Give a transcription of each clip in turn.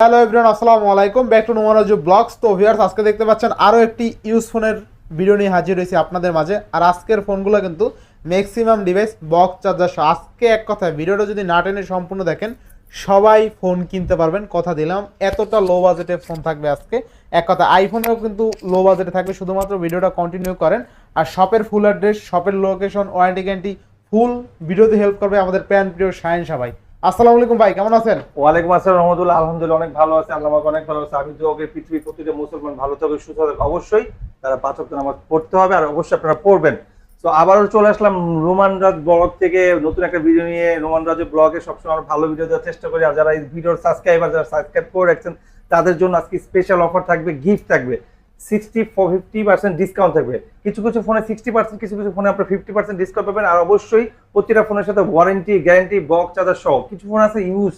Hello everyone আসসালামু আলাইকুম। Back to Nomaraju blogs তো ভিউয়ার্স আজকে দেখতে পাচ্ছেন আরও একটি ইউজ ফোনের ভিডিও নিয়ে হাজির হয়েছি আপনাদের মাঝে। আর আজকের ফোনগুলো কিন্তু ম্যাক্সিমাম ডিভাইস বক্স চার্জার আজকে এক কথায় ভিডিওটা যদি না টেনে সম্পূর্ণ দেখেন, সবাই ফোন কিনতে পারবেন। কথা দিলাম, এতটা লো বাজেটের ফোন থাকবে আজকে। এক কথা আইফোনেও কিন্তু লো বাজেটে থাকবে, শুধুমাত্র ভিডিওটা কন্টিনিউ করেন। আর শপের ফুল অ্যাড্রেস শপের লোকেশন ওয়ারেন্টি গ্যারান্টি ফুল ভিডিওতে হেল্প করবে আমাদের প্যান প্রিয় শাইন সবাই। আলাইকুম ভাই, কেমন আছেন? আলহামদুলিল্লাহ ভালো আছে, আল্লাহ অনেক ভালো আছে। পৃথিবীর মুসলমান ভালো থাকবে সুস্থ থাকবে অবশ্যই তারা পড়তে হবে আর অবশ্যই আপনারা পড়বেন। আবারও চলে আসলাম ব্লগ থেকে। নতুন একটা ভিডিও নিয়ে সবসময় ভালো ভিডিও দেওয়ার চেষ্টা করি। আর যারা এই ভিডিওর সাবস্ক্রাইবার যারা সাবস্ক্রাইব করে রাখছেন, তাদের জন্য আজকে স্পেশাল অফার থাকবে গিফট থাকবে। সিক্সটি ফিফটি পার্সেন্ট ডিসকাউন্ট থাকবে। কিছু কিছু ফোনে সিক্সটি পার্সেন্ট কিছু কিছু ফোনে আপনার ফিফটি পার্সেন্ট ডিসকাউন্ট পাবেন। আর অবশ্যই প্রতিটা ফোনের সাথে ওয়ারেন্টি গ্যারেন্টি বক্স চার্জার সহ কিছু ফোন আছে ইউজ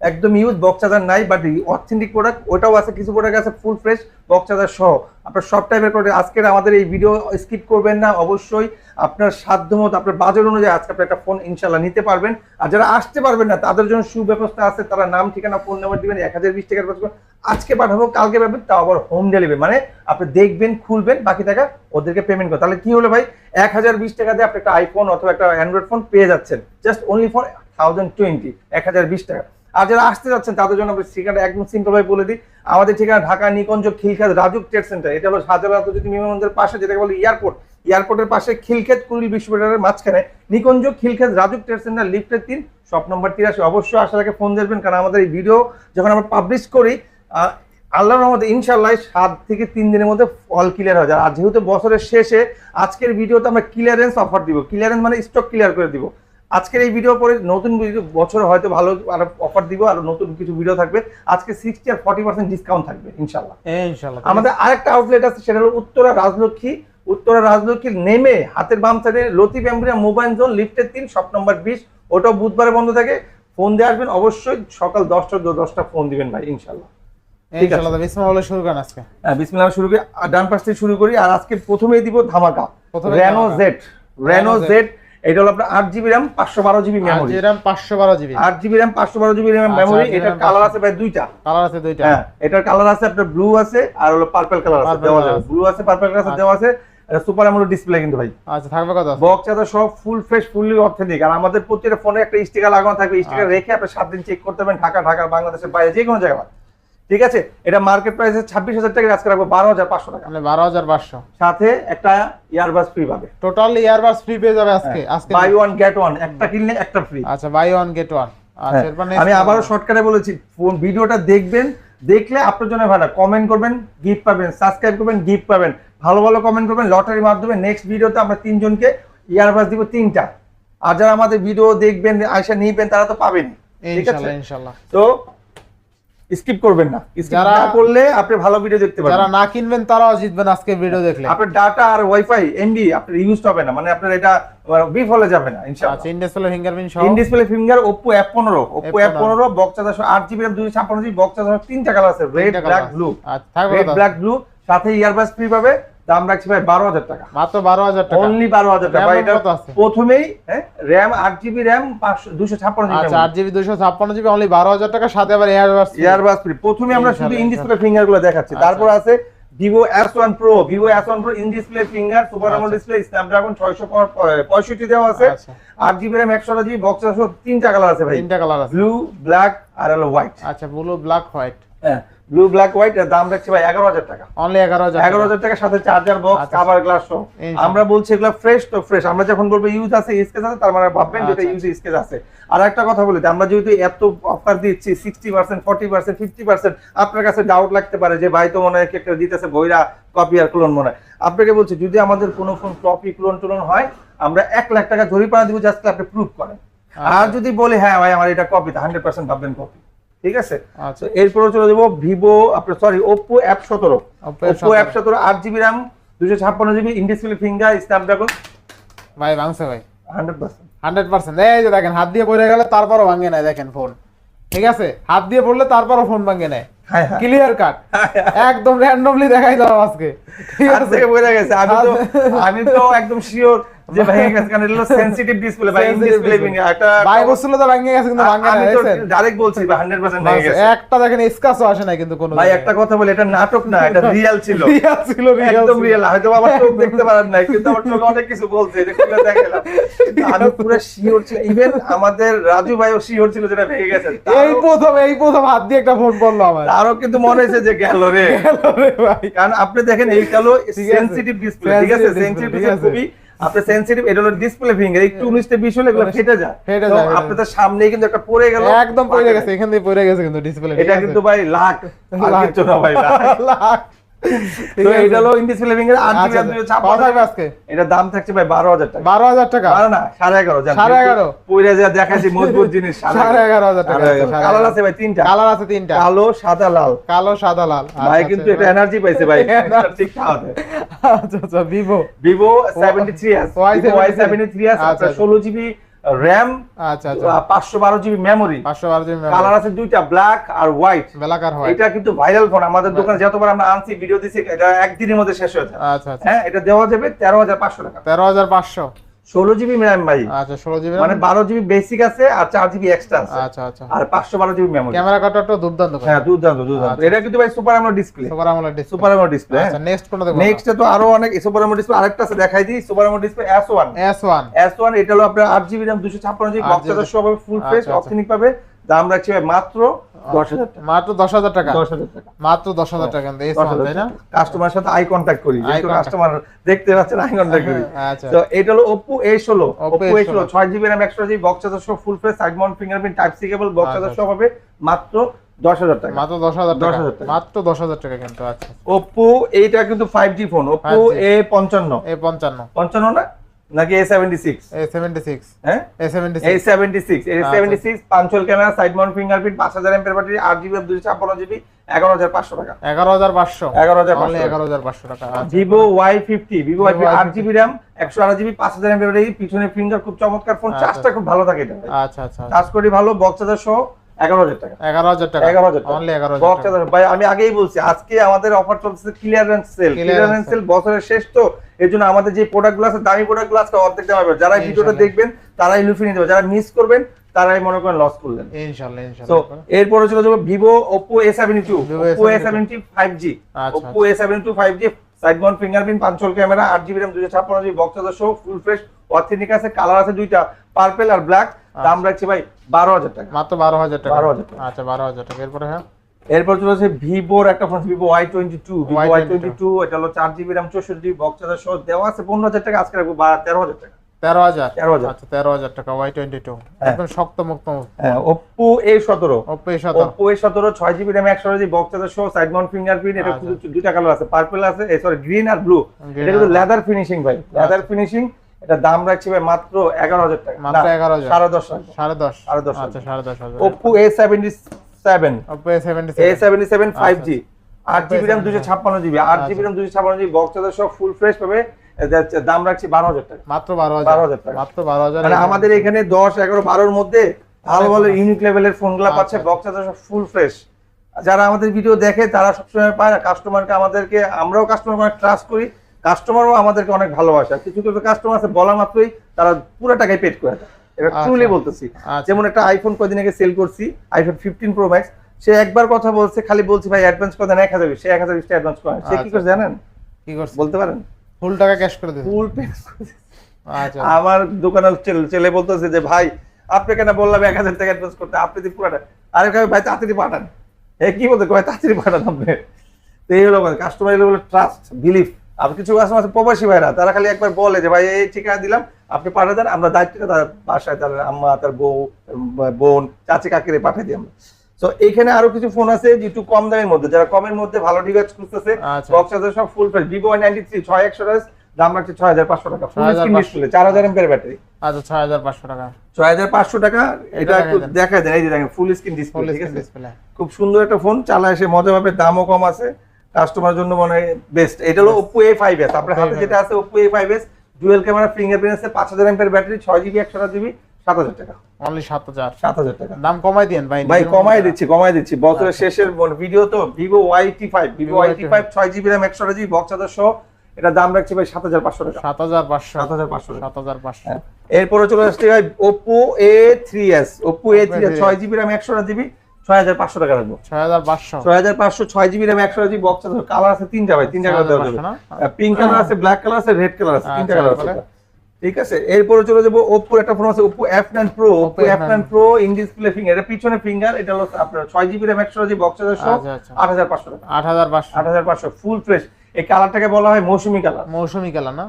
একদম ইউজ বক্স চার্জার নাই বাট অথেন্টিক প্রোডাক্ট ওটাও আছে, কিছু প্রোডাক্ট আছে ফুল ফ্রেশ বক্স চার্জার সহ। আপনার সব টাইপের প্রোডাক্ট আজকের আমাদের এই ভিডিও স্কিপ করবেন না, অবশ্যই আপনার সাধ্য মতো আপনার বাজেট অনুযায়ী আজকে আপনি একটা ফোন ইনশাল্লাহ নিতে পারবেন। আর যারা আসতে পারবেন না, তাদের জন্য সুব্যবস্থা আছে, তারা নাম, ঠিকানা ফোন নাম্বার দিবেন, এক হাজার বিশ টাকার ব্যবস্থা আজকে পাঠাবো, কালকে পাবেন তাও আবার হোম ডেলিভারি মানে আপনি দেখবেন, খুলবেন, বাকি টাকা ওদেরকে পেমেন্ট করে তাহলে কি হলো ভাই? এক হাজার বিশ টাকা দিয়ে আপনি একটা আইফোন অথবা একটা অ্যান্ড্রয়েড ফোন পেয়ে যাচ্ছেন। Just only for thousand twenty এক হাজার বিশ টাকা। আর যারা আসতে যাচ্ছেন, তাদের জন্য আমরা ঠিকানা একদম সিম্পল ভাবে বলে দিই। আমাদের ঠিকানা ঢাকা নিকঞ্জ খিলখাত রাজুক ট্রেড সেন্টার। এটা হলো হাজার যদি বিমানবন্দরের পাশে, যেটাকে বলে এয়ারপোর্ট। এয়ারপোর্টের পাশে খিলক্ষেত কুড়িল বিশ্ববিদ্যালয়ের মাঝখানে নিকঞ্জ খিলক্ষেত রাজুক ট্রেড সেন্টার লিফটের তিন, শপ নম্বর তিরাশি। অবশ্যই আসার আগে ফোন দেবেন কারণ আমাদের এই ভিডিও যখন আমরা পাবলিশ করি আল্লাহর রহমতে ইনশাল্লাহ সাত থেকে তিন দিনের মধ্যে অল ক্লিয়ার হয়ে যায়। আর যেহেতু বছরের শেষে, আজকের ভিডিওতে আমরা ক্লিয়ারেন্স অফার দিব। ক্লিয়ারেন্স মানে স্টক ক্লিয়ার করে দিব। আজকের এই ভিডিও পরে নতুন বছর হয়তো ভালো আর অফার দিব আর নতুন কিছু ভিডিও থাকবে। আজকে সিক্সটি আর ফর্টি পার্সেন্ট ডিসকাউন্ট থাকবে ইনশাল্লাহ ইনশাল্লাহ আমাদের আরেকটা আউটলেট আছে সেটা হলো উত্তরা রাজলক্ষ্মী। উত্তরা রাজলক্ষ্মীর নেমে হাতের বাম সাইডে লতিফ এম্বুরিয়া মোবাইল জোন লিফটের তিন শপ নম্বর বিশ। ওটাও বুধবারে বন্ধ থাকে। ফোন দিয়ে আসবেন অবশ্যই সকাল দশটা দশটা ফোন দিবেন ভাই ইনশাল্লাহ শুরু করেন আজকে। হ্যাঁ বিসমিল্লাহ শুরু করি ডান পাশ থেকে শুরু করি আর আজকে প্রথমেই দিব ধামাকা। রেনো জেড রেনো জেড এটা হলো আপনার আট জিবি র্যাম পাঁচশো বারো জিবি মেমোরি পাঁচশো বারো জিবি আট জিবি র্যাম পাঁচশো বারো জিবি আচ্ছা, মেমোরি এটার কালার আছে ভাই দুইটা। কালার আছে দুইটা। হ্যাঁ এটার কালার আছে আপনার ব্লু আছে আর হলো পার্পল কালার আছে দেওয়া যাবে। আছে। ব্লু আছে পার্পল কালার আছে দেওয়া আছে। এটা সুপার অ্যামোলেড ডিসপ্লে কিন্তু ভাই। আচ্ছা থাকবে কত বক্স চার্জার সব ফুল ফ্রেশ ফুললি অথেন্টিক আর আমাদের প্রতিটা ফোনে একটা স্টিকার লাগানো থাকবে। স্টিকার আচ্ছা। রেখে আপনি সাত দিন চেক করতে পারবেন ঢাকা ঢাকা বাংলাদেশের বাইরে যে কোনো জায়গায়। ঠিক আছে? এটা মার্কেট প্রাইস ছাব্বিশ হাজার টাকা আজকে রাখব বারো হাজার পাঁচশো টাকা। মানে বারো হাজার পাঁচশো। সাথে একটা ইয়ারবাস ফ্রি পাবে। টোটাল ইয়ারবাস ফ্রি পেয়ে যাবে আজকে আজকে বাই ওয়ান গেট ওয়ান একটা কিনলে একটা ফ্রি আচ্ছা বাই ওয়ান গেট ওয়ান আমি আবারও শর্টকাটে বলেছি ফোন ভিডিওটা দেখবেন দেখলে আপনার জন্য ভালো। কমেন্ট করবেন গিফট পাবেন সাবস্ক্রাইব করবেন গিফট পাবেন। ভালো ভালো কমেন্ট করবেন লটারির মাধ্যমে নেক্সট ভিডিওতে আমরা তিনজনকে ইয়ারবাস দিব তিনটা। আর যারা আমাদের ভিডিও দেখবেন আয়সা নিবেন তারা তো পাবেন ঠিক আছে? তো স্কিপ করবেন না। যারা- করলে আপনি ভালো ভিডিও দেখতে যারা না কিনবেন তারাও জিতবেন আজকে ভিডিও দেখলে। আপনার ডাটা আর ওয়াইফাই এমবি আপনার ইউজ হবে না। মানে আপনার এটা বিফ হলে যাবে না ইনশাআল্লাহ। আচ্ছা ইনডিসপ্লে ফিঙ্গারপ্রিন্ট সহ? ইনডিসপ্লে ফিঙ্গার পনেরো। ওপো এফ F15 পনেরো বক্স চারশো আট জিবি র্যাম দুশো ছাপ্পান্ন জিবি বক্স চারশো তিনটা কালার আছে। রেড ব্ল্যাক ব্লু আচ্ছা থাকবে রেড ব্ল্যাক ব্লু সাথে ইয়ারবাস ফ্রি পাবে। দাম রাখছি ভাই বারো হাজার টাকা। মাত্র বারো হাজার টাকা। অনলি বারো হাজার টাকা। এটা প্রথমেই হ্যাঁ র্যাম আট জিবি র্যাম পাঁচশো দুশো ছাপ্পান্ন আচ্ছা আট জিবি দুশো ছাপ্পান্ন জিবি অনলি বারো হাজার টাকা সাথে আবার এয়ারবাস ইয়ারবাস ফ্রি প্রথমে আমরা শুধু ইন ডিসপ্লে ফিঙ্গারগুলো দেখাচ্ছি। আচ্ছা। তারপর আছে Vivo S one pro Vivo S one pro in display finger super AMOLED. Display Snapdragon ছয়শো পঁয়ষট্টি দেওয়া আছে। আচ্ছা। আট জিবি র্যাম একশো জিবি বক্স তিনটা কালার আছে ভাই। তিনটা কালার আছে। ব্লু ব্ল্যাক আর হলো হোয়াইট আচ্ছা ব্লু ব্ল্যাক হোয়াইট হ্যাঁ ব্লু ব্ল্যাক হোয়াইট এর দাম রাখছি ভাই এগারো হাজার টাকা। অনলি এগারো হাজার এগারো হাজার টাকার সাথে চার্জার বক্স আচ্ছা। কাভার গ্লাস সহ। আমরা বলছি এগুলো ফ্রেশ তো ফ্রেশ আমরা যখন বলব ইউজ আছে স্কেচ আছে তার মানে ভাববেন যেটা আচ্ছা। ইউজ স্কেচ আছে। আর একটা কথা বলি আমরা যেহেতু এত অফার দিচ্ছি sixty percent forty percent fifty percent আপনার কাছে ডাউট লাগতে পারে যে ভাই তো মনে হয় একটা দিতেছে বইরা কপি আর ক্লোন মনে হয়। আপনাকে বলছি যদি আমাদের কোনো ফোন কপি ক্লোন টোলন হয় আমরা এক লাখ টাকা জরিপানা দিব জাস্ট আপনি প্রুফ করেন। আচ্ছা। আর যদি বলি হ্যাঁ ভাই আমার এটা কপি হান্ড্রেড পার্সেন্ট ভাববেন কপি ঠিক আছে? আচ্ছা। এরপরে চলে যাব ভিভো আপনার সরি ওপো অ্যাপ সতেরো। ওপো অ্যাপ সতেরো। আট জিবি র্যাম দুশো ছাপ্পান্ন জিবি ইনডিসপ্লে ফিঙ্গার স্ন্যাপড্রাগন ভাই ভাঙছে ভাই। Hundred percent. Hundred percent. এই যে দেখেন হাত দিয়ে পড়ে গেলে তারপরও ভাঙে নেয় দেখেন ফোন ঠিক আছে? হাত দিয়ে পড়লে তারপরও ফোন ভাঙে নেয় ক্লিয়ার কাট একদম র্যান্ডমলি দেখাই দাও আজকে। ঠিক আছে? গেছে। আমি তো আমি তো একদম শিওর যে ভেঙে গেছে কারণ এটা হলো সেনসিটিভ ডিসপ্লে ভাই ডিসপ্লে ভেঙে একটা ভাই বলছিল তো ভেঙে গেছে কিন্তু ভাঙে না ডাইরেক্ট বলছি 100% ভেঙে গেছে। একটা দেখেন আসে না কিন্তু কোনো ভাই একটা কথা বলি এটা নাটক না এটা রিয়েল ছিল। রিয়াল ছিল রিয়াল একদম রিয়েল হয়তো আমার চোখ দেখতে পারেন না কিন্তু আমার চোখে অনেক কিছু বলছে এটা খুলে দেখালাম। আমি পুরো শিওর ছিল ইভেন আমাদের রাজু ভাইও শিওর ছিল যেটা ভেঙে গেছে। এই প্রথম এই প্রথম হাত দিয়ে একটা ফোন পড়ল আমার। তারও কিন্তু মনে হয়েছে যে গেল রে। রে ভাই। কারণ আপনি দেখেন এইটা হলো ঠিক আছে। সেনসিটিভ ডিসপ্লে ঠিক আছে? সেনসিটিভ ঠিক খুবই আপনি সেনসিটিভ এটা হলো ডিসপ্লে ফিঙ্গার একটু উনিশটা বিশ হলে এগুলো ফেটে যায়। ফেটে তো যায়, আপনাদের সামনে কিন্তু একটা পড়ে গেল। একদম পড়ে গেছে এখান দিয়ে পড়ে গেছে কিন্তু ডিসপ্লে এটা কিন্তু ভাই লাখ। লাখ। ভাই লাখ। তো এটা হলো ইনডিসপ্লে ফিঙ্গার আট আচ্ছা, জিবি আচ্ছা। কত থাকবে আজকে? এটার দাম থাকছে ভাই বারো হাজার টাকা। না যা মজবুত জিনিস কালার আছে ভাই তিনটা। কালার আছে তিনটা। কালো সাদা লাল। কালো সাদা লাল। ভাই আচ্ছা, কিন্তু আচ্ছা, এটা এনার্জি পাইছে ভাই। ঠিক আচ্ছা আচ্ছা Vivo Vivo seventy three S Y73 Y আচ্ছা, আচ্ছা। ষোলো জিবি র্যাম আচ্ছা আচ্ছা। পাঁচশো বারো জিবি মেমোরি পাঁচশো বারো জিবি কালার আছে দুইটা ব্ল্যাক আর হোয়াইট বেলাকার হয় এটা কিন্তু ভাইরাল ফোন আমাদের দোকানে যতবার আমরা আনছি ভিডিও দিছি এটা একদিনের মধ্যে শেষ হয়ে যায়। আচ্ছা আচ্ছা। হ্যাঁ এটা দেওয়া যাবে তেরো হাজার পাঁচশো টাকা। তেরো হাজার পাঁচশো। ষোলো জিবি র্যাম ভাই। আচ্ছা ষোলো জিবি মানে বারো জিবি বেসিক আছে আর চার জিবি এক্সট্রা আছে। আচ্ছা আচ্ছা। আর পাঁচশো বারো জিবি মেমোরি ক্যামেরা কাটারটা দুর্দান্ত হ্যাঁ দুর্দান্ত দুর্দান্ত। আচ্ছা। এটা কিন্তু ভাই সুপার আমলো ডিসপ্লে সুপার আমলের ডিসপ্লে সুপার আমলো ডিসপ্লে আচ্ছা নেক্সট কোনটা দেখো নেক্সট তো আরও অনেক সুপার আমলো ডিসপ্লে আরেকটা আছে দেখাই দিই। Super AMOLED display S one S one S one এটা হলো আপনার আট জিবি র্যাম দুশো ছাপ্পান্ন জিবি 8 বক্সার সহ পাবে ফুল ফ্রেশ আচ্ছা। পাবে। দাম রাখছি ভাই মাত্র মাত্র দশ হাজার টাকা? দশ হাজার টাকা। মাত্র দশ হাজার টাকা কিন্তু এস দশ ওয়ান হাজার তাই না? কাস্টমার সাথে আই কন্ট্যাক্ট করি কাস্টমার দেখতে পাচ্ছেন আই কন্ট্যাক্ট করি। তো এটা হলো Oppo A16 Oppo Oppo A16 A16 ছয় জিবি র্যাম একশো জিবি বক্স চার্জার সহ full fresh side mount fingerprint type C cable box charger সহ পাবে মাত্র দশ হাজার টাকা। মাত্র দশ হাজার টাকা। 10,000 মাত্র দশ হাজার টাকা কিন্তু আচ্ছা। এইটা কিন্তু five G phone Oppo 5G A পঞ্চান্ন। এ পঞ্চান্ন। পঞ্চান্ন না? নাকি A seventy six A seventy six হ্যাঁ? A seventy A seventy six আচ্ছা। Seventy six punch hole camera side mount fingerprint পাঁচ হাজার এমপের ব্যাটারি আট জিবি দুশো ছাপ্পান্ন জিবি এগারো হাজার পাঁচশো টাকা। এগারো হাজার পাঁচশো। এগারো হাজার অনলি পাঁচশো এগারো হাজার পাঁচশো টাকা আচ্ছা। ভিভো ওয়াই Vivo আট Y50 জিবি র্যাম একশো আট জিবি পাঁচ হাজার এমপের ব্যাটারি পিছনে ফিঙ্গার খুব চমৎকার ফোন আচ্ছা। চার্জটা খুব ভালো থাকে এটা আচ্ছা আচ্ছা চার্জ করি ভালো বক্স চার্জার সহ এগারো হাজার টাকা। এগারো হাজার টাকা। এগারো হাজার অনলি এগারো হাজার ভাই আমি আগেই বলছি আজকে আমাদের অফার চলছে ক্লিয়ারেন্স সেল ক্লিয়ারেন্স সেল বছরের শেষ তো এর জন্য আমাদের যে প্রোডাক্টগুলো আছে দামি প্রোডাক্টগুলো আজকে অর্ধেক দাম হবে। যারা ভিডিওটা ইনশাআল্লাহ। দেখবেন তারাই লুফে নিতে হবে যারা মিস করবেন তারাই মনে করেন লস করলেন। ইনশাল্লাহ তো ইনশাল্লাহ এরপরে চলে যাব Vivo A A72 seventy five G আচ্ছা, Oppo A seventy two five G side mount fingerprint পাঁচশোল camera আট জিবি র্যাম দুশো ছাপ্পান্ন জিবি বক্স চার্জার সহ ফুল ফ্রেশ অথেন্টিক আছে কালার আছে দুইটা পার্পেল আর ব্ল্যাক দাম রাখছি ভাই বারো হাজার টাকা। মাত্র বারো হাজার টাকা। 12,000 টাকা। আচ্ছা বারো হাজার টাকা। এরপরে হ্যাঁ? এরপর চলে আসে ভিভোর একটা phone Vivo Y twenty two Vivo Y twenty two এটা হলো চার জিবি র্যাম চৌষট্টি জিবি বক্স চার্জার সহ দেওয়া আছে পনেরো হাজার টাকা আজকে রাখব বা তেরো হাজার টাকা। তেরো হাজার? 13,000 আচ্ছা তেরো হাজার টাকা ওয়াই টোয়েন্টি টু হ্যাঁ। একদম শক্ত মুক্ত হ্যাঁ এ সতেরো। এ সতেরো। ওপো এ সতেরো ছয় জিবি র্যাম একশো জিবি বক্স চার্জার সহ সাইড মাউন্ট ফিঙ্গারপ্রিন্ট এটা আচ্ছা। দুইটা কালার আছে পার্পল আছে সরি গ্রিন আর ব্লু এটা কিন্তু লেদার ফিনিশিং ভাই লেদার ফিনিশিং এটা দাম রাখছি ভাই মাত্র এগারো হাজার টাকা। মাত্র 11,000 সাড়ে দশ। সাড়ে দশ। সাড়ে দশ আচ্ছা সাড়ে দশ হাজার। Oppo A seventy seven A seventy seven five G আট জিবি র্যাম দুশো ছাপ্পান্ন জিবি আট জিবি আচ্ছা। র্যাম দুশো ছাপ্পান্ন জিবি বক্স চার্জার সব ফুল ফ্রেশ পাবে। দাম রাখছি বারো হাজার টাকা। মাত্র বারো হাজার। টাকা। মাত্র বারো হাজার মানে আমাদের এখানে দশ এগারো বারোর মধ্যে ভালো ভালো ইউনিক লেভেলের ফোনগুলো পাচ্ছে আচ্ছা। বক্স চার্জার সব ফুল ফ্রেশ যারা আমাদের ভিডিও দেখে তারা সবসময় পায় না কাস্টমারকে আমাদেরকে আমরাও কাস্টমার অনেক ট্রাস্ট করি। কাস্টমারও আমাদেরকে অনেক ভালোবাসে। কিছু কিছু কাস্টমার আছে বলা মাত্রই তারা পুরো টাকায় পেড করে দেয়। এটা আচ্ছা। ট্রুলি বলতেছি। আচ্ছা। যেমন একটা আইফোন কদিন আগে সেল করছি আইফোন ফিফটিন প্রো ম্যাক্স সে একবার কথা বলছে খালি বলছি ভাই অ্যাডভান্স করে দেন এক হাজার বিশ, সে এক হাজার বিশটা অ্যাডভান্স করে সে কি আচ্ছা। করে জানেন? কি করছে? বলতে পারেন? ফুল টাকা ক্যাশ করে দিচ্ছে ফুল আচ্ছা। আমার দোকানের ছেলে- ছেলে বলতেছে যে ভাই আপনি কেন বললাম এক হাজার টাকা অ্যাডভান্স করতে? আপনি দিয়ে পুরাটা আরে ভাই তাড়াতাড়ি পাঠান। এ কি বলতে কয়? তাড়াতাড়ি পাঠান আপনি। তো এই হলো কাস্টমার হলো ট্রাস্ট বিলিফ আর কিছু কাস্টমার আছে প্রবাসী ভাইরা তারা খালি একবার বলে যে ভাই এই ঠিকানা দিলাম আপনি পাঠিয়ে দেন আমরা দায়িত্বটা তার বাসায় তার আম্মা তার বউ বোন চাচি কাকিরে পাঠিয়ে দিই আমরা। তো এখানে আরও কিছু ফোন আছে যে একটু কম দামের মধ্যে যারা কমের মধ্যে ভালো ডিভাইস খুঁজতেছে আচ্ছা। বক্স চার্জার সব full fresh Vivo ninety three ছয় একশো দাম রাখছে ছয় হাজার পাঁচশো টাকা। ফুল স্ক্রিন ডিসপ্লে চার হাজার এমপের ব্যাটারি। আচ্ছা ছয় হাজার পাঁচশো টাকা। ছয় হাজার পাঁচশো টাকা এটা একটু দেখা দেন। এই যে দেখেন ফুল স্ক্রিন ডিসপ্লে ঠিক আছে? ডিসপ্লে খুব সুন্দর একটা ফোন চালা এসে মজা পাবে দামও কম আছে। কাস্টমার জন্য মনে হয় বেস্ট এটা হলো ওপো এ ফাইভ এস আপনার হাতে যেটা আছে Oppo A five S dual camera fingerprint আছে পাঁচ হাজার এমপের ব্যাটারি ছয় জিবি একশো জিবি সাত হাজার টাকা। অনলি সাত হাজার। সাত হাজার টাকা। দাম কমাই দিন ভাই ভাই কমাই দিচ্ছি কমাই দিচ্ছি। বছরের আচ্ছা। শেষের ভিডিও তো Vivo Y T five Vivo Vivo Y T five ছয় জিবি র্যাম একশো জিবি বক্স সহ এটা দাম রাখছি ভাই সাত হাজার পাঁচশো টাকা। সাত হাজার পাঁচশো। সাত হাজার পাঁচশো সাত হাজার পাঁচশো। হ্যাঁ। এরপরে চলে আসছে ভাই Oppo A three S Oppo A three S ছয় জিবি র্যাম একশো জিবি ছয় হাজার পাঁচশো টাকা রাখব ছয় হাজার পাঁচশো। ছয় হাজার পাঁচশো ছয় জিবি র্যাম একশো জিবি বক্স কালার আছে তিনটা ভাই তিনটা কালার দেওয়া যাবে। পিঙ্ক কালার আছে ব্ল্যাক কালার আছে রেড কালার আছে তিনটা আচ্ছা, কালার আছে ঠিক আছে এরপরে চলে যাব ওপো একটা ফোন আছে Oppo F nine pro Oppo F nine pro in display finger এটা পিছনে ফিঙ্গার এটা হলো আপনার ছয় জিবি র্যাম একশো জিবি বক্স আচ্ছা, আচ্ছা। আট হাজার পাঁচশো টাকা। আট হাজার পাঁচশো। আট হাজার পাঁচশো ফুল ফ্রেশ এই কালারটাকে বলা হয় মৌসুমি কালার। মৌসুমি কালার না?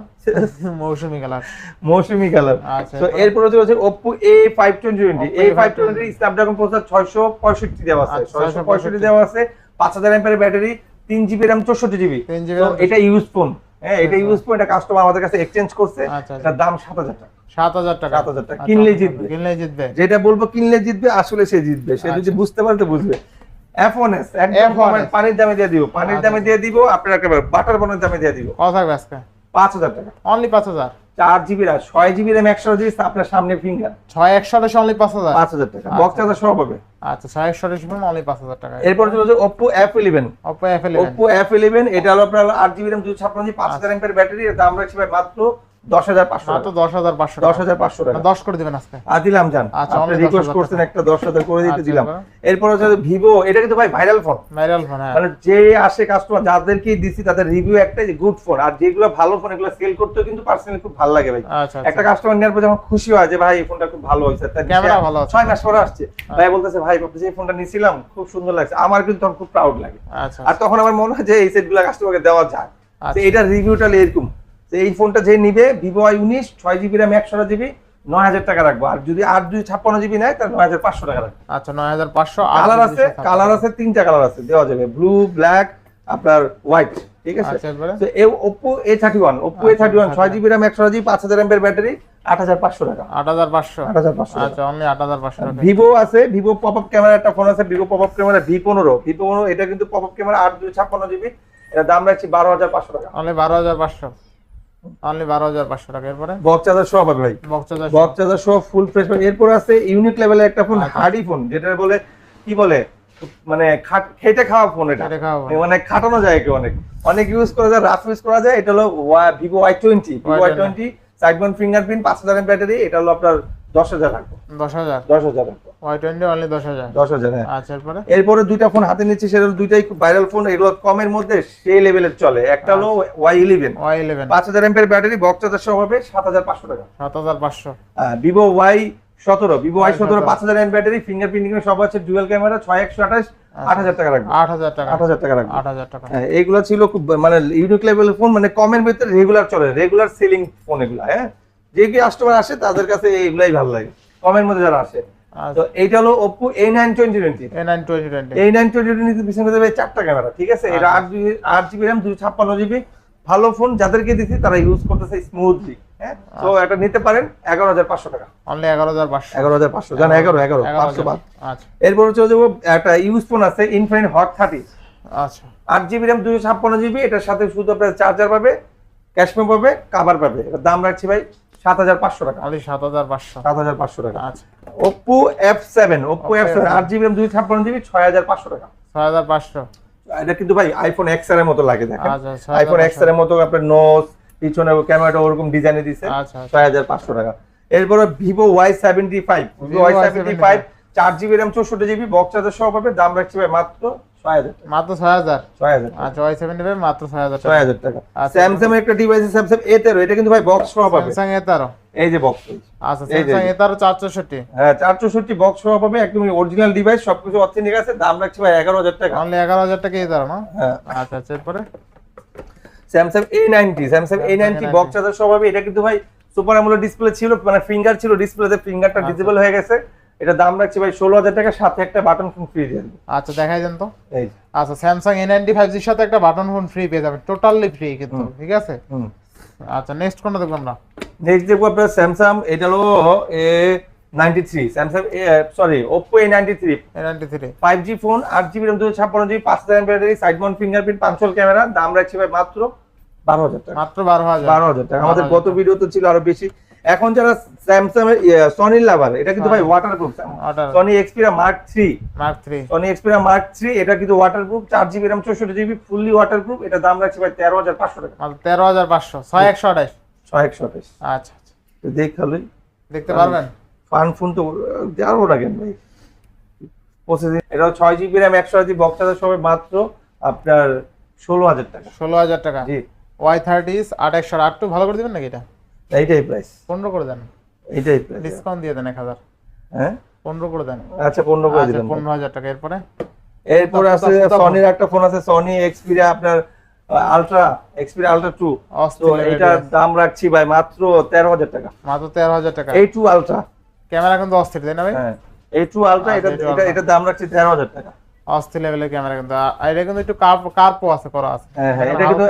মৌসুমি কালার। মৌসুমি কালার। আচ্ছা, তো এরপরে? এরপরে চলেছে Oppo A520 Oppo A520 Snapdragon processor 665 দেওয়া আছে। আচ্ছা, 665 দেওয়া আছে। 5000 এমপিআর ব্যাটারি 3 জিবি RAM 64 জিবি 3 তো এটা ইউজ ফোন হ্যাঁ এটা ইউজ ফোন এটা কাস্টমার আমাদের কাছে এক্সচেঞ্জ করছে। আচ্ছা, আচ্ছা। এটার দাম 7000 টাকা। সাত হাজার টাকা। 7,000 টাকা। আচ্ছা, কিনলেই জিতবে। কিনলেই জিতবে। যেটা বলব কিনলে জিতবে আসলে সে জিতবে। সে যদি আচ্ছা। বুঝতে পারে তো বুঝবে। F1s একদম পানির দামে দিয়ে দিব পানির আচ্ছা, দামে দিয়ে দিব আপনার একেবারে বাটার বনের দামে দিয়ে দিব। কত থাকবে আজকে। 5000 টাকা। অনলি পাঁচ হাজার। 4 GB RAM 6 GB RAM 100 GB আপনার সামনে ফিঙ্গার ছয় একশো আঠাশ অনলি পাঁচ হাজার। 5000 টাকা। বক্স চার্জার সহ পাবে। আচ্ছা ছয় একশো আঠাশ অনলি পাঁচ হাজার টাকা। এরপর চলে যাচ্ছে Oppo F11 Oppo F eleven Oppo F11 এটা হলো আপনার 8 জিবি RAM 256 জিবি 5000 এমপিআর ব্যাটারি দাম রাখছি ভাই মাত্র 10500 মাত্র টাকা। দশ হাজার পাঁচশো 10500 টাকা। দশ করে দিবেন আজকে? আর দিলাম জান। আচ্ছা, আপনি রিকোয়েস্ট করছেন একটা 10000 করে দিতে আচ্ছা, দিলাম। এরপর? হচ্ছে Vivo এটা কিন্তু ভাই ভাইরাল ফোন ভাইরাল ফোন হ্যাঁ। মানে যে আসে কাস্টমার যাদেরকে দিছি তাদের রিভিউ একটাই যে গুড ফোন আর যেগুলো ভালো ফোন এগুলো সেল করতেও কিন্তু পার্সোনালি খুব ভালো লাগে ভাই। আচ্ছা একটা কাস্টমার নেওয়ার পর যখন খুশি হয় যে ভাই এই ফোনটা খুব ভালো হয়েছে। তার ক্যামেরা ভালো ছয় মাস পরে আসছে। ভাই বলতেছে ভাই আপনি যে ফোনটা নিছিলাম খুব সুন্দর লাগছে। আমার কিন্তু তখন খুব প্রাউড লাগে। আর তখন আমার মনে হয় যে এই সেটগুলো কাস্টমারকে দেওয়া যায়। এটার রিভিউটা এরকম এই ফোনটা যে নিবে ভিভো আই উনিশ ছয় জিবি র্যাম একশো জিবি নয় হাজার টাকা রাখব। আর যদি আট দুই ছাপ্পান্ন জিবি নেয় তাহলে নয় হাজার পাঁচশো টাকা রাখব। আচ্ছা নয় হাজার পাঁচশো কালার আছে কালার আছে তিনটা কালার আছে দেওয়া যাবে। ব্লু ব্ল্যাক আপনার হোয়াইট ঠিক আছে? আচ্ছা তো এ Oppo A thirty one Oppo A thirty one ছয় জিবি র্যাম একশো জিবি পাঁচ হাজার এমপের ব্যাটারি আট হাজার পাঁচশো টাকা। আট হাজার পাঁচশো? আট হাজার পাঁচশো আচ্ছা অনলি আট হাজার পাঁচশো ভিভো আছে ভিভো পপ আপ ক্যামেরা একটা ফোন আছে Vivo pop up camera V পনেরো। ভি পনেরো এটা কিন্তু পপ আপ ক্যামেরা আট দুই ছাপ্পান্ন জিবি এটা দাম রাখছি বারো হাজার পাঁচশো টাকা। অনলি বারো হাজার পাঁচশো। অনলি বারো হাজার পাঁচশো টাকা। এরপরে? বক্স চার্জার সহ পাবে ভাই। বক্স হাজার বক্স চার্জার সহ ফুল ফ্রেশ এরপর আছে ইউনিক লেভেলের একটা ফোন। হার্ডি ফোন যেটা বলে কি বলে মানে খাট- খাওয়া ফোন এটা। মানে খাটানো যায় একে অনেক। অনেক ইউজ করা যায় রাফ ইউজ করা যায়। এটা হলো Vivo Y twenty Vivo Y Y20 twenty side fingerprint পাঁচ হাজার ব্যাটারি এটা হলো আপনার দশ হাজার রাখব দশ হাজার। দশ হাজার রাখব হ্যাঁ। আচ্ছা এরপরে? দুইটা ফোন হাতে নিচ্ছি সেটা দুইটাই ভাইরাল ফোন এগুলো কমের মধ্যে সেই লেভেলের চলে। একটা হলো ওয়াই ইলেভেন ওয়াই ইলেভেন পাঁচ হাজার এমপের ব্যাটারি বক্স চার্জার সহ হবে সাত হাজার পাঁচশো টাকা। সাত হাজার পাঁচশো। ভিভো ওয়াই সতেরো। ভিভো ওয়াই সতেরো পাঁচ হাজার এম ব্যাটারি ফিঙ্গারপ্রিন্টিং সব আছে ডুয়েল ক্যামেরা ছয় একশো আঠাশ আট হাজার টাকা রাখব আট হাজার টাকা। আট হাজার টাকা রাখব আট হাজার টাকা। হ্যাঁ এইগুলো ছিল খুব মানে ইউনিক লেভেলের ফোন মানে কমের ভিতরে রেগুলার চলে রেগুলার সেলিং ফোন এগুলো হ্যাঁ। যে কি কাস্টমার আসে তাদের কাছে এইগুলাই ভালো লাগে। কমের মধ্যে যারা আসে। তো আচ্ছা এইটা হলো নাইন টোয়েন্টি টোয়েন্টি পিছনে দেবে চারটা ক্যামেরা ঠিক আছে? এটা আট জিবি আট জিবি ছাপ্পান্ন জিবি ভালো ফোন যাদেরকে দিচ্ছি তারা ইউজ করতেছে স্মুথলি হ্যাঁ? তো এটা নিতে পারেন এগারো হাজার পাঁচশো টাকা। অনলি এগারো হাজার পাঁচশো। এগারো হাজার পাঁচশো জান এগারো এগারো এগারো পাঁচশো হাজার। বাদ আচ্ছা। এরপর চলে যাব একটা ইউজ ফোন আছে ইনফিনিট হট থার্টি আচ্ছা। আট জিবি র্যাম দুশো ছাপ্পান্ন জিবি এটার সাথে শুধু আপনার চার্জার পাবে ক্যাশমে পাবে কাভার পাবে। দাম রাখছি ভাই সাত হাজার পাঁচশো টাকা। সাত হাজার পাঁচশো। সাত হাজার পাঁচশো টাকা। আচ্ছা। Oppo F seven Oppo F seven আট জিবি র্যাম ছাপ্পান্ন জিবি ছয় হাজার পাঁচশো টাকা। ছয় হাজার পাঁচশো। এটা কিন্তু ভাই আইফোন এক্সের মতো লাগে দেখেন। আচ্ছা, ছয় হাজার আইফোন এক্সের মতো আপনার নোজ পিছনে ক্যামেরাটা ওরকম ডিজাইনে দিছে। আচ্ছা, আচ্ছা। ছয় হাজার পাঁচশো টাকা। এরপরে Vivo Y seventy five Vivo Y Y75 seventy five চার জিবি র্যাম চৌষট্টি জিবি বক্স চার্জার সহ পাবে। দাম রাখছি ভাই মাত্র মাত্র ছয় হাজার? ছয় হাজার। আচ্ছা ওয়াই ফাইভ মাত্র ছয় হাজার ছয় হাজার টাকা। আচ্ছা। স্যামসাং এর একটা ডিভাইস স্যামসাং এ তেরো এটা কিন্তু ভাই বক্স সহ পাবে। স্যামসাং এ তেরো। এই যে বক্স আচ্ছা স্যামসাং এ তেরো হ্যাঁ চার চৌষট্টি বক্স সহ পাবে একদম অরিজিনাল ডিভাইস সবকিছু অথেন্টিক আছে দাম রাখছি ভাই এগারো হাজার টাকা। অনলি এগারো হাজার টাকা এ তেরো না? হ্যাঁ। আচ্ছা আচ্ছা এরপরে? Samsung A ninety Samsung A ninety A90 box charger সহ পাবে। এটা কিন্তু ভাই সুপার অ্যামোলেড ডিসপ্লে ছিল মানে ফিঙ্গার ছিল ডিসপ্লেতে ফিঙ্গারটা আচ্ছা। ডিসেবল হয়ে গেছে। এটা দাম রাখছি ভাই ষোলো হাজার টাকা সাথে একটা বাটন ফোন ফ্রি দিয়ে আচ্ছা দেখাই দেন তো। এই আচ্ছা স্যামসাং এ নাইনটি ফাইভ জির সাথে একটা বাটন ফোন ফ্রি পেয়ে যাবেন। টোটালি ফ্রি কিন্তু ঠিক আছে? আচ্ছা নেক্সট কোনটা দেখব আমরা? নেক্সট দেখব আপনার স্যামসাং এটা হলো A ninety three Samsung sorry Oppo A ninety three ninety three five G phone আট জিবি র্যাম দুশো ছাপ্পান্ন জিবি পাঁচ হাজার battery side mount fingerprint পাঁচশোল camera দাম রাখছি ভাই মাত্র বারো হাজার টাকা। মাত্র বারো হাজার। বারো হাজার টাকা। আমাদের গত। ভিডিও তো ছিল আরও বেশি। এখন যারা স্যামসাং এর সনির লাভার এটা কিন্তু ভাই waterproof Sony Xperia mark three mark three Sony Xperia mark three এটা কিন্তু ওয়াটারপ্রুফ চার জিবি র্যাম চৌষট্টি জিবি ফুললি ওয়াটারপ্রুফ এটা দাম রাখছি ভাই তেরো হাজার পাঁচশো টাকা। আঠাশ। ছয় একশো আঠাশ। আচ্ছা আচ্ছা। দেখ তাহলে দেখতে পারবেন? ফান ফোন তো জানব না কেন ভাই। প্রসেসিং এটা ছয় জিবি র্যাম একশো জিবি বক্স চার্জার সবাই মাত্র আপনার ষোলো হাজার টাকা। ষোলো হাজার টাকা। জি। ওয়াই থার্টি আট একশো আট ভালো করে দিবেন নাকি এটা? এইটাই প্রাইস পনেরো করে দেন। এইটাই প্রাইস ডিসকাউন্ট দিয়ে দেন এক হাজার। হ্যাঁ? পনেরো করে দেন। আচ্ছা পনেরো করে আচ্ছা দিলাম পনেরো হাজার টাকা। এরপরে? এরপর আছে সনির একটা ফোন আছে সনি এক্সপিরিয়া আপনার আলট্রা এক্সপিরিয়া আলট্রা টু তো এটার দাম রাখছি ভাই মাত্র তেরো হাজার টাকা। মাত্র তেরো হাজার টাকা। এই টু আলট্রা ক্যামেরা কিন্তু অস্থির তাই না ভাই? হ্যাঁ এই টু আলট্রা এটা এটা এটার দাম রাখছি তেরো হাজার টাকা। অস্থির লেভেলের ক্যামেরা কিন্তু। এটা কিন্তু একটু কার্প কার্পও আছে করা আছে। হ্যাঁ হ্যাঁ এটা কিন্তু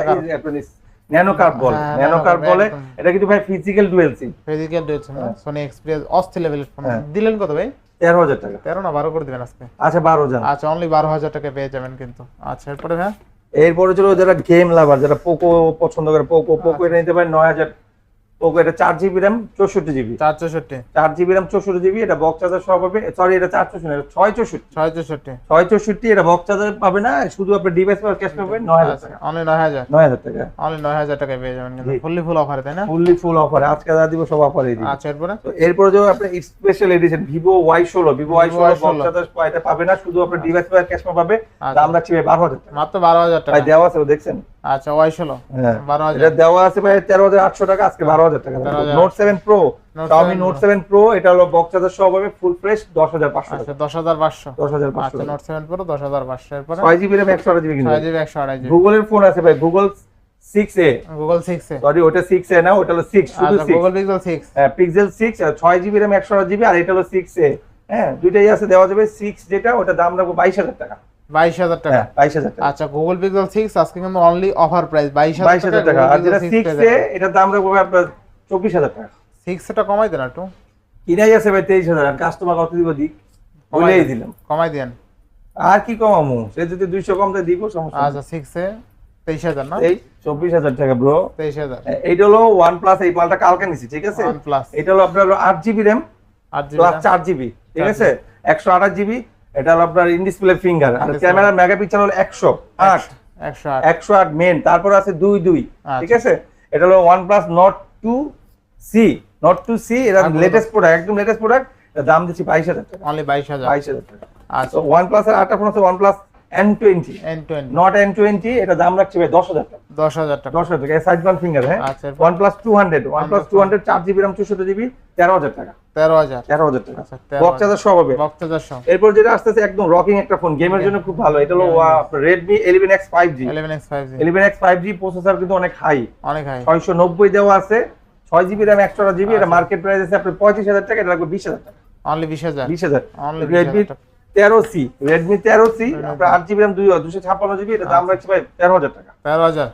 ন্যানো বলে হ্যাঁ, ন্যানো nano বলে এটা কিন্তু ভাই ফিজিক্যাল ডুয়েল সিম ফিজিক্যাল রয়েছে সোনি এক্সপিরিয়েন্স অস্থির লেভেলের ফোন হ্যাঁ। দিলেন কত ভাই? তেরো হাজার টাকা। তেরো না বারো করে দিবেন আজকে। আচ্ছা বারো হাজার। আচ্ছা অনলি বারো হাজার টাকা পেয়ে যাবেন কিন্তু। আচ্ছা এরপরে হ্যাঁ এরপরে ছিল যারা গেম লাভার যারা পোকো পছন্দ করে পোকো পোকো এটা নিতে পারে নয় হাজার পোকো এটা চার জিবি র্যাম চৌষট্টি জিবি চার চৌষট্টি। চার জিবি র্যাম চৌষট্টি জিবি এটা বক্স চার্জার সহ পাবে। সরি এটা চার চৌষট্টি ছয় চৌষট্টি। ছয় চৌষট্টি। ছয় চৌষট্টি এটা বক্স চার্জার পাবে না শুধু আপনার ডিভাইস পাওয়ার ক্যাশ পাবেন নয় হাজার টাকা। অনলি নয় হাজার। নয় হাজার টাকা। অনলি নয় হাজার টাকায় পেয়ে যাবেন কিন্তু। ফুললি ফুল অফারে তাই না? ফুললি ফুল অফারে আজকে যা দিব সব অফারে দিব। আচ্ছা এরপরে? তো এরপরে যে স্পেশাল এডিশন ভিভো ওয়াই ষোলো ভিভো ওয়াই ষোলো বক্স চার্জার এটা পাবে না শুধু ডিভাইস ক্যাশ পাবে। আচ্ছা। দাম রাখছি ভাই বারো হাজার টাকা। মাত্র বারো হাজার টাকা। দেওয়া আছে দেখছেন। আচ্ছা ওয়াই ষোলো হ্যাঁ। বারো হাজার। দেওয়া আছে ভাই তেরো হাজার আটশো টাকা আজকে বারো হাজার টাকা note seven pro Xiaomi note seven pro এটা হলো বক্স চার্জার সহ পাবে ফুল ফ্রেশ আচ্ছা টাকা। আচ্ছা নোট প্রো কিন্তু গুগলের ফোন আছে ভাই গুগল গুগল সরি ওটা না ওটা হলো সিক্স শুধু আচ্ছা সিক্স গুগল পিক্সেল আট জিবি আর এটা হলো সিক্স এ হ্যাঁ দুইটাই আছে দেওয়া যাবে সিক্স যেটা ওটা দাম রাখব বাইশ হাজার টাকা। বাইশ হাজার টাকা। হ্যাঁ বাইশ হাজার টাকা। আচ্ছা গুগল পিক্সেল সিক্স আজকে কিন্তু অনলি অফার প্রাইস বাইশ বাইশ হাজার টাকা। আর যেটা সিক্স এটার দাম রাখব আপনার চব্বিশ হাজার টাকা। সিক্স এটা কমাই দেন একটু। কিনাই আছে ভাই তেইশ হাজার কাস্টমার কত দিব দিক। বলেই দিলাম। কমাই দেন। আর কি কমামু সে যদি দুইশো কম দেয় দিব সমস্যা আচ্ছা সিক্স এ তেইশ হাজার না? চব্বিশ হাজার টাকা ব্রো তেইশ হাজার। এইটা হলো ওয়ান প্লাস এই মালটা কালকে নিছি ঠিক আছে? এটা হলো আপনার আট জিবি র্যাম প্লাস চার জিবি ঠিক আছে? একশো আঠাশ জিবি এটা হলো আপনার ইনডিসপ্লে ফিঙ্গার আর ক্যামেরা ক্যামেরার মেগাপিক্সেল হলো একশো আট। একশো আট। একশো আট মেন তারপর আছে দুই দুই আচ্ছা। ঠিক আছে? এটা হলো OnePlus Nord Nord two C Nord two C এটা লেটেস্ট প্রোডাক্ট একদম লেটেস্ট প্রোডাক্ট দাম দিচ্ছি বাইশ হাজার টাকা। অনলি বাইশ হাজার। টাকা। আচ্ছা। OnePlus এর আটটা ফোন আছে plus N twenty N twenty Nord N twenty এটা দাম রাখছি ভাই দশ হাজার টাকা। দশ হাজার টাকা। দশ হাজার টাকা ওয়ান ফিঙ্গার হ্যাঁ? আচ্ছা OnePlus two hundred OnePlus two hundred চার জিবি রাম চৌষট্টি জিবি তেরো হাজার টাকা। তেরো হাজার। তেরো হাজার টাকা। আচ্ছা চার্জার সব হবে। বক্স চারশো এরপর যেটা আসতেছে একদম রকিং একটা ফোন গেমের জন্য খুব ভালো। এটা হলো Redmi eleven X five G eleven X five G eleven X five G processor কিন্তু অনেক হাই অনেক হাই ছয়শো নব্বই দেওয়া আছে। ছয় জিবি র্যাম একশো জিবি এটা আচ্ছা। মার্কেট প্রাইস আছে আপনার পঁয়ত্রিশ হাজার টাকা এটা লাগবে বিশ হাজার টাকা। অনলি বিশ হাজার। বিশ হাজার। অনলি রেডমি তেরো সি রেডমি তেরো সি আপনার আট জিবি র্যাম দুই দুশো ছাপ্পান্ন জিবি এটা দাম রাখছে ভাই তেরো হাজার টাকা। তেরো হাজার।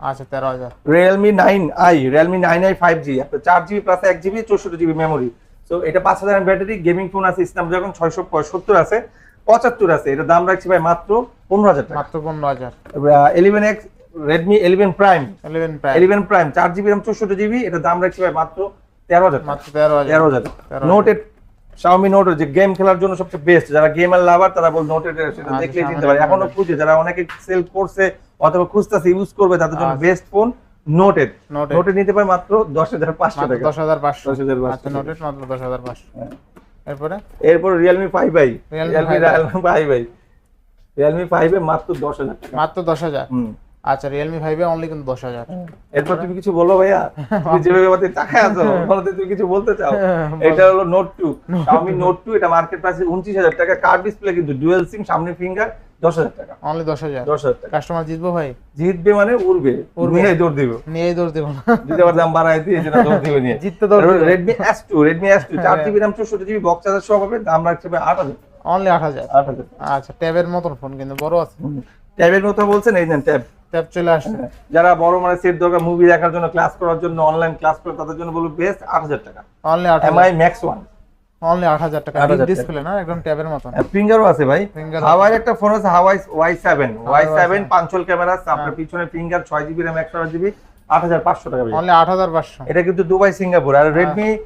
আচ্ছা তেরো হাজার। Realme nine i Realme nine i five G আপনার চার জিবি প্লাস এক জিবি চৌষট্টি জিবি মেমোরি তো এটা পাঁচ হাজার ব্যাটারি গেমিং ফোন আছে স্ন্যাপড্রাগন ছয়শো সত্তর আছে পঁচাত্তর আছে এটা দাম রাখছি ভাই মাত্র পনেরো হাজার টাকা। মাত্র পনেরো হাজার। Eleven X Redmi eleven prime eleven prime eleven prime চার জিবি র্যাম চৌষট্টি জিবি এটা দাম রাখছি ভাই মাত্র তেরো হাজার মাত্র তেরো হাজার। তেরো হাজার। নোট শাওমি নোট যে গেম খেলার জন্য সবচেয়ে বেস্ট যারা গেমার লাভার তারা বল নোট সেটা আচ্ছা, দেখলেই চিনতে পারে। এখনও খুঁজে যারা অনেকে সেল করছে অথবা খুঁজতেছে ইউজ করবে তাদের জন্য। Best phone note eight Note নিতে পারে মাত্র দশ হাজার পাঁচশো মাত্র টাকা। দশ হাজার পাঁচশো। 10,500 আচ্ছা নোটেড মাত্র দশ হাজার পাঁচশো। হ্যাঁ। এরপরে? এরপর Realme Realme 5i Realme five i Realme five A মাত্র দশ হাজার টাকা। মাত্র দশ হাজার। হুম। আচ্ছা রিয়েলমি ফাইভে অনলি কিন্তু দশ হাজার। এরপর তুমি কিছু বলো ভাইয়া? তুমি যেভাবে আমাদের তাকায় আছো বলো তো তুমি কিছু বলতে চাও? এটা হলো note two Xiaomi note two এটা মার্কেট প্রাইস উনত্রিশ হাজার টাকা। কার্ড ডিসপ্লে কিন্তু ডুয়েল সিম সামনে ফিঙ্গার দশ হাজার টাকা। অনলি দশ হাজার। দশ হাজার টাকা। কাস্টমার জিতবো ভাই? জিতবে মানে উড়বে। উড়বে। নিয়ে দৌড় দিবে। নিয়েই দৌড় দেবো যদি আবার দাম বাড়ায় দিয়ে সেটা দৌড় দিবে নিয়ে। জিততে দৌড় Redmi S two Redmi S two চার হ্যাঁ। জিবি রাম চৌষট্টি জিবি বক্স চার্জার সব হবে দাম রাখছে আট হাজার। অনলি আট হাজার। আট হাজার। আচ্ছা ট্যাবের মতন ফোন কিন্তু বড় আছে। ট্যাবের কথা বলছেন এই নেন ট্যাব। ট্যাব চলে আসছে। যারা বড় মানে সেট দরকার মুভি দেখার জন্য ক্লাস করার জন্য অনলাইন ক্লাস করে তাদের জন্য বলব বেস্ট আট হাজার টাকা। অনলি আট হাজার। এমআই ম্যাক্স ওয়ান অনলি আট হাজার টাকা। 8,000 টাকা। ডিসপ্লে না একদম ট্যাবের মতন। ফিঙ্গারও আছে ভাই। হাওয়াই একটা ফোন আছে Huawei Y seven Y Huawei seven Y7 punch hole camera আপনার হ্যাঁ। পিছনে ফিঙ্গার ছয় জিবি র্যাম একশো জিবি আট হাজার পাঁচশো টাকা ভাইয়া। অনলি আট হাজার পাঁচশো। এটা কিন্তু দুবাই সিঙ্গাপুর আর হ্যাঁ।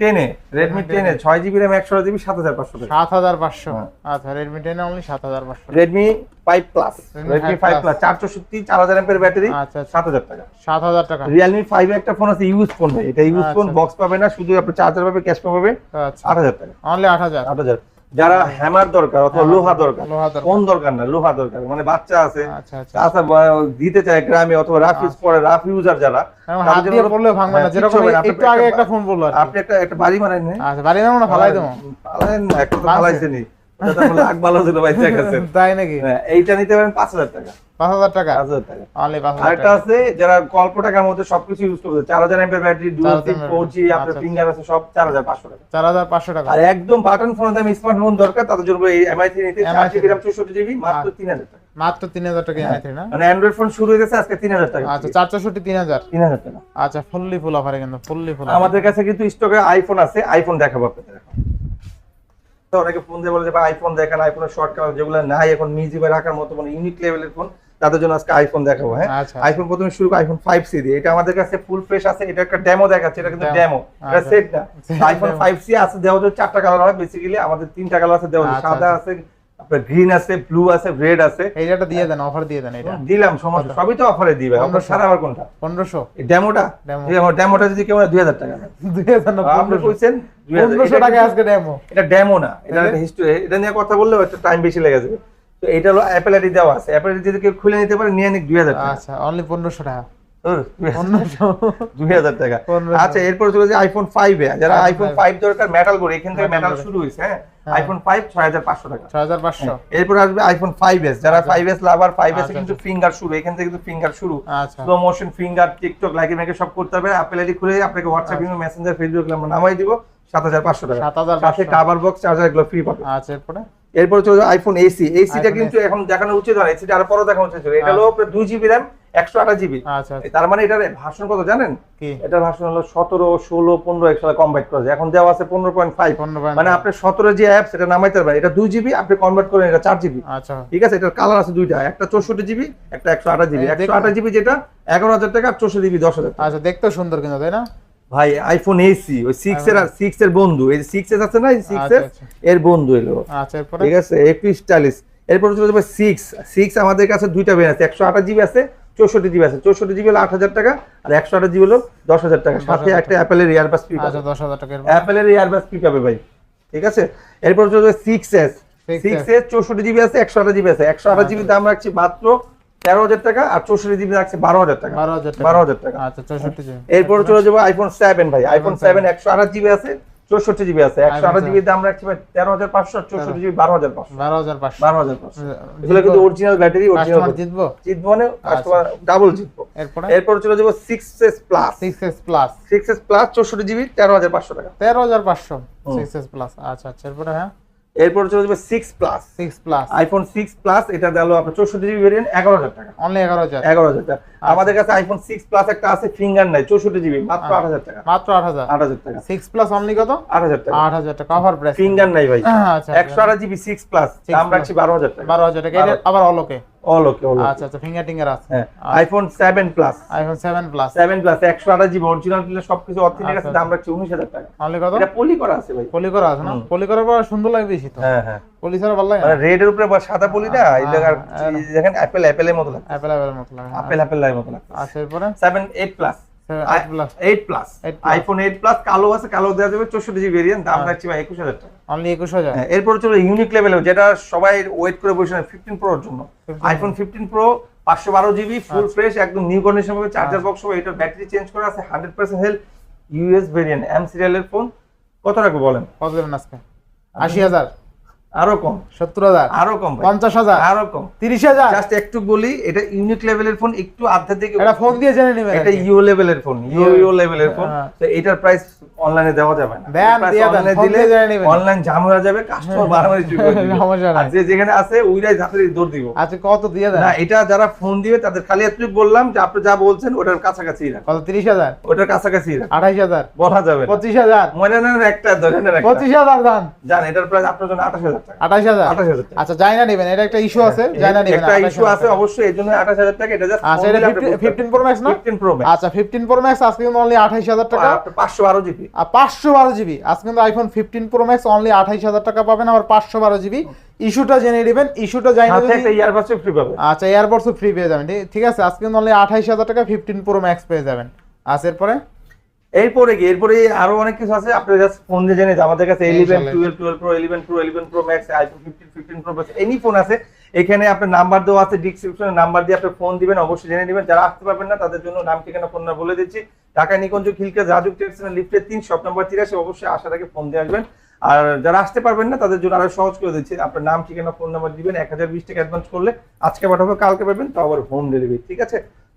টেনে রেডমি টেনে ছয় জিবি র্যাম একশো জিবি সাত হাজার পাঁচশো সাত হাজার পাঁচশো। হ্যাঁ। আচ্ছা রেডমি টেন অনলি সাত হাজার পাঁচশো। Redmi five plus Redmi five Plus। Plus চারশো চার হাজার এম্পের ব্যাটারি আচ্ছা আচ্ছা। সাত হাজার টাকা। সাত হাজার টাকা। রিয়েলমি ফাইভ একটা ফোন আছে ইউজ ফোন ভাই। এটা ইউজ ফোন। বক্স পাবে না শুধু আপনি চার্জার পাবে ক্যাশ পাবে আচ্ছা। আট হাজার টাকা। অনলি আট হাজার। আট হাজার। যারা হ্যামার দরকার অথবা লোহা দরকার কোন দরকার। না লোহা দরকার মানে বাচ্চা আছে আচ্ছা আচ্ছা। আচ্ছা দিতে চায় গ্রামে অথবা রাফ ইউজ করে রাফ ইউজার যারা না হ্যাঁ, না। আর আপনি একটা একটা বাড়ি মানেন না? আচ্ছা বাড়ি না ফালাই দেবো? পালায়েন তাই নাকি? হ্যাঁ, এইটা নিতে পারেন পাঁচ হাজার টাকা। পাঁচ হাজার টাকা? পাঁচ হাজার টাকা। অনলি পাঁচ হাজার আরেকটা আছে যারা অল্প টাকার মধ্যে সবকিছু ইউজ করবে চার হাজার এমপের battery dual 4000 SIM four G আপনার আচ্ছা। ফিঙ্গার আছে সব চার হাজার পাঁচশো টাকা। চার হাজার পাঁচশো টাকা। আর একদম বাটন ফোন দাম স্মার্টফোন দরকার তাদের জন্য এই এমআই থ্রি নিতে চার জিবি র্যাম চৌষট্টি জিবি মাত্র। তিন হাজার টাকা। মাত্র তিন হাজার টাকা এমআই থ্রি না? মানে অ্যান্ড্রয়েড ফোন শুরু হয়ে গেছে আজকে তিন হাজার টাকা। আচ্ছা চার চৌষট্টি তিন হাজার। তিন হাজার টাকা। আচ্ছা ফুললি ফুল অফারে কিন্তু ফুললি ফুল আমাদের কাছে কিন্তু স্টকে আইফোন আছে আইফোন দেখাবো আপনাদের অনেকে ফোন দিয়ে বলে যে আইফোন দেখেন আইফোনের শর্ট কালার যেগুলো নাই এখন মিউজিয়ামে রাখার মতো মানে ইউনিক লেভেলের ফোন তাদের জন্য আজকে আইফোন দেখাবো হ্যাঁ আচ্ছা আইফোন প্রথমে শুরু আইফোন ফাইভ সি দিয়ে এটা আমাদের কাছে ফুল ফ্রেশ আছে এটা একটা ডেমো দেখাচ্ছে এটা কিন্তু ডেমো এটা আচ্ছা। সেট না আইফোন। ফাইভ সি আছে দেওয়া চারটা কালার হয় বেসিক্যালি আমাদের তিনটা কালার আছে দেওয়া। আচ্ছা, সাদা আছে আপনার গ্রিন আছে ব্লু আছে রেড আছে। এইটা দিয়ে দেন অফার দিয়ে দেন এটা। দিলাম সমস্যা সবই তো অফারে দিবে। আপনার সারা আবার কোনটা? পনেরোশো। এই ডেমোটা Demo। ডেমোটা যদি কেউ দুই হাজার টাকা। নেয়। দুই হাজার না আপনি কইছেন 2000 পনেরোশো এটা টাকা আজকে ডেমো এটা ডেমো না। এটা হিস্ট্রি এটা নিয়ে কথা বললেও একটা টাইম বেশি লেগে যাবে। তো এটা হলো অ্যাপেল আইডি দেওয়া আছে। অ্যাপেল আইডি যদি কেউ খুলে নিতে পারে নিয়ে নিক দুই হাজার টাকা। আচ্ছা অনলি পনেরোশো টাকা। 1500 আচ্ছা এরপর চলে যে আইফোন ফাইভ এ। যারা আইফোন ফাইভ দরকার মেটাল করে। এখান থেকে মেটাল শুরু হয়েছে হ্যাঁ হ্যাঁ। আইফোন ফাইভ ছয় হাজার পাঁচশো টাকা। ছয় হাজার পাঁচশো। এরপর আসবে আইফোন ফাইভ এস যারা আচ্ছা। ফাইভ লাভার ফাইভ এস আচ্ছা, কিন্তু ফিঙ্গার শুরু এখান থেকে কিন্তু ফিঙ্গার শুরু। আচ্ছা। স্লো মোশন ফিঙ্গার টিকটক লাইকে মেকে সব করতে হবে। অ্যাপেল আইডি খুলে আপনাকে হোয়াটসঅ্যাপ ইমেল মেসেঞ্জার ফেসবুক আমরা নামাই দিব। সাত হাজার পাঁচশো টাকা। সাত হাজার সাথে পাঁচশো কাভার বক্স চার্জার এগুলো ফ্রি পাবে আচ্ছা এরপরে? এরপর চলে আইফোন এসি এসিটা কিন্তু এখন দেখানো উচিত হয় এসিটা আরও পরে দেখানো উচিত ছিল এটা হলো আপনার দুই জিবি র্যাম একশো আঠাশ জিবি। আচ্ছা আচ্ছা। তার মানে এটার ভার্সন কত জানেন? এটার ভার্সন হলো সতেরো ষোলো পনেরো কমবাইট করা যায়। এখন দেওয়া আছে পনেরো পয়েন্ট ফাইভ। মানে আপনার সতেরো যে অ্যাপস এটা নামাইতে পারবেন। এটা দুই জিবি আপনি কনভার্ট করেন এটা চার জিবি। আচ্ছা। ঠিক আছে? এটার কালার আছে দুইটা। একটা চৌষট্টি জিবি একটা একশো আঠাশ জিবি। একশো আঠাশ জিবি যেটা এগারো হাজার টাকা আর চৌষট্টি জিবি দশ হাজার আচ্ছা দেখতেও সুন্দর কিন্তু তাই না? ভাই আইফোন এসি ওই সিক্স এর আর সিক্স এর বন্ধু। এই সিক্স এস আছে না সিক্স এর? এর বন্ধু এলো। আচ্ছা ঠিক আছে? একটু স্টাইলিশ এরপর চলে যাবে সিক্স সিক্স আমাদের কাছে দুইটা বের আছে। একশো আঠাশ জিবি আছে চৌষট্টি জিবি আছে। চৌষট্টি জিবি হলো আট হাজার টাকা আর একশো আট জিবি হলো দশ হাজার টাকা। সাথে একটা অ্যাপেলের ইয়ারবাস ফ্রি আচ্ছা দশ হাজার টাকা অ্যাপেলের ইয়ারবাস ফ্রি পাবে ভাই। ঠিক আছে? এরপর চলে সিক্স এস সিক্স এস চৌষট্টি জিবি আছে একশো আট জিবি আছে। একশো আঠাশ জিবি দাম রাখছি মাত্র তেরো হাজার টাকা আর চৌষট্টি জিবি রাখছে বারো হাজার টাকা। বারো হাজার টাকা। আচ্ছা এরপর চলে যাব আইফোন সেভেন ভাই। আইফোন সেভেন একশো আঠাশ জিবি আছে চৌষট্টি জিবি আছে একশো আঠাশ জিবি দাম রাখছি ভাই তেরো হাজার পাঁচশো চৌষট্টি জিবি বারো হাজার পাঁচশো। বারো হাজার পাঁচশো। বারো হাজার পাঁচশো। এগুলো কিন্তু অরিজিনাল ব্যাটারি অরিজিনাল জিতবো? জিতবো মানে কাস্টমার ডাবল জিতবো। এরপরে? এরপর চলে যাব six S plus six S plus six S plus চৌষট্টি জিবি তেরো হাজার পাঁচশো টাকা। তেরো হাজার পাঁচশো। সিক্স এস প্লাস আচ্ছা আচ্ছা এরপরে হ্যাঁ? এরপর চলে যাবে six plus six plus iPhone six plus এটা গেল আপনার চৌষট্টি জিবি ভেরিয়েন্ট এগারো হাজার টাকা। অনলি এগারো হাজার। এগারো হাজার টাকা। আমাদের কাছে আইফোন সিক্স প্লাস একটা আছে ফিঙ্গার নাই চৌষট্টি জিবি মাত্র আট হাজার টাকা। মাত্র আট হাজার। আট হাজার টাকা। সিক্স প্লাস অনলি কত? আট হাজার টাকা। আট হাজার টাকা অফার প্রাইস ফিঙ্গার নাই ভাই। আচ্ছা একশো আট জিবি সিক্স প্লাস 6 দাম রাখছি বারো হাজার টাকা। বারো হাজার টাকা। এটা আবার অলোকে অল ওকে অল আচ্ছা আচ্ছা ফিঙ্গার টিঙ্গার আছে iPhone seven plus iPhone seven plus seven plus একশো আঠাশ জিবি অরিজিনাল দিলে সবকিছু অথেন্টিক আছে আচ্ছা, দাম রাখছি উনিশ হাজার টাকা। অনলি কত? এটা পলি করা আছে ভাই। পলি করা আছে না। পলি করার পর সুন্দর লাগে বেশি তো? হ্যাঁ হ্যাঁ। পলি ছাড়া ভালো লাগে মানে রেড এর উপরে বা সাদা পলি না এই জায়গার হ্যাঁ, দেখেন অ্যাপেল অ্যাপেলের মতো লাগে অ্যাপেল অ্যাপেলের মতো লাগে আপেল অ্যাপেল লাইন মতো লাগে আচ্ছা এরপরে? Seven eight plus eight plus eight 8 iPhone eight plus কালো আছে কালো দেওয়া যাবে চৌষট্টি জিবি ভেরিয়েন্ট দাম রাখছি ভাই একুশ হাজার টাকা। অনলি একুশ হাজার। হ্যাঁ, এরপর চলো ইউনিক লেভেলে যেটা সবাই ওয়েট করে বসে ফিফটিন প্রোর জন্য। আইফোন ফিফটিন প্রো পাঁচশো বারো জিবি ফুল আচ্ছা। ফ্রেশ একদম নিউ কন্ডিশন হবে চার্জার বক্স হবে এটার ব্যাটারি চেঞ্জ করা আছে hundred percent health US variant M সিরিয়ালের ফোন কত রাখব বলেন? কত দেবেন আজকে? আরও কম। সত্তর হাজার। আরও কম পঞ্চাশ হাজার। আরও কম। তিরিশ হাজার। জাস্ট একটু বলি এটা ইউনিক লেভেলের ফোন একটু আধ্যাত্মিক এটা ফোন দিয়ে জেনে নেবেন এটা ইউ লেভেলের ফোন ইউ ইউ লেভেলের ফোন। হ্যাঁ। তো এটার প্রাইস অনলাইনে দেওয়া যাবে না। অনলাইনে দিলে জাম হয়ে যাবে কাস্টমার বারবার শুরু করে আর নাই। যে যেখানে আছে ঝাঁপিয়ে দৌড় দিব। আচ্ছা কত দিয়ে দেন? না এটা যারা ফোন দিবে তাদের খালি এতটুকু বললাম যে আপনি যা বলছেন ওটার কাছাকাছি কত? তিরিশ হাজার? ওটার কাছাকাছি আঠাইশ হাজার। বলা যাবে পঁচিশ হাজার। মনে নেন একটা ধরে নেন পঁচিশ হাজার দান জান এটার প্রাইস আপনার জন্য আঠাশ হাজার। হাজার। টাকা আঠাশ হাজার? আঠাশ হাজার টাকা। আচ্ছা যাই নেবেন এটা একটা ইস্যু আছে যাই নেবেন একটা ইস্যু আছে অবশ্যই এই জন্য টাকা এটা জাস্ট আচ্ছা এটা ফিফটিন প্রো ম্যাক্স না? ফিফটিন প্রো আচ্ছা ফিফটিন প্রো ম্যাক্স আজকে কিন্তু অনলি আঠাইশ হাজার টাকা। পাঁচশো বারো জিবি। আর আজকে কিন্তু আইফোন প্রো ম্যাক্স অনলি আঠাইশ হাজার টাকা পাবেন আবার পাঁচশো বারো জিবি। ইস্যুটা জেনে নেবেন ইস্যুটা সাথে একটা ফ্রি পাবে আচ্ছা এয়ারপডসও ফ্রি পেয়ে যাবেন ঠিক- আছে আজকে কিন্তু অনলি আঠাইশ হাজার টাকা ফিফটিন প্রো ম্যাক্স পেয়ে যাবেন। আচ্ছা এরপরে? এরপরে কি? এরপরে আরও অনেক কিছু আছে। আপনি জাস্ট ফোন দিয়ে জেনে আমাদের কাছে ইলেভেন ইনশাআল্লাহ। Twelve twelve pro eleven pro eleven pro max iPhone fifteen fifteen pro any phone আছে এখানে আপনার নাম্বার দেওয়া আছে ডিসক্রিপশনে নাম্বার দিয়ে আপনি ফোন দিবেন অবশ্যই জেনে নেবেন। যারা আসতে পারবেন না তাদের জন্য নাম ঠিকানা ফোন নাম্বার বলে দিচ্ছি। ঢাকা নিকুঞ্জ খিলকা রাজুক টেক্সটাইল লিফটের তিন শপ নাম্বার তিরাশি অবশ্যই আসার আগে ফোন দিয়ে আসবেন। আর যারা আসতে পারবেন না তাদের জন্য আরও সহজ করে দিচ্ছি। আপনার নাম ঠিকানা ফোন নাম্বার দিবেন এক হাজার বিশ টাকা অ্যাডভান্স করলে আজকে পাঠাবো কালকে পাবেন তো আবার হোম ডেলিভারি ঠিক আছে?